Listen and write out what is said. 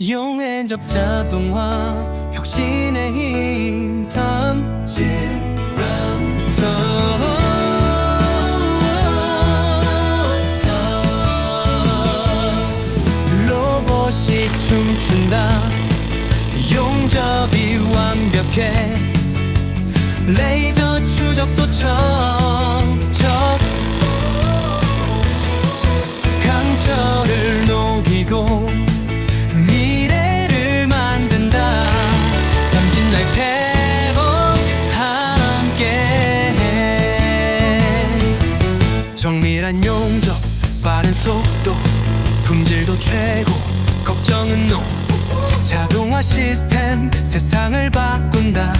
용해적 자동화 혁신의 힘 던짐 로봇이 춤춘다. 용접이 완벽해. 레이저 추적도 척척 정밀한 용접 빠른 속도 품질도 최고 걱정은 노 자동화 시스템 세상을 바꾼다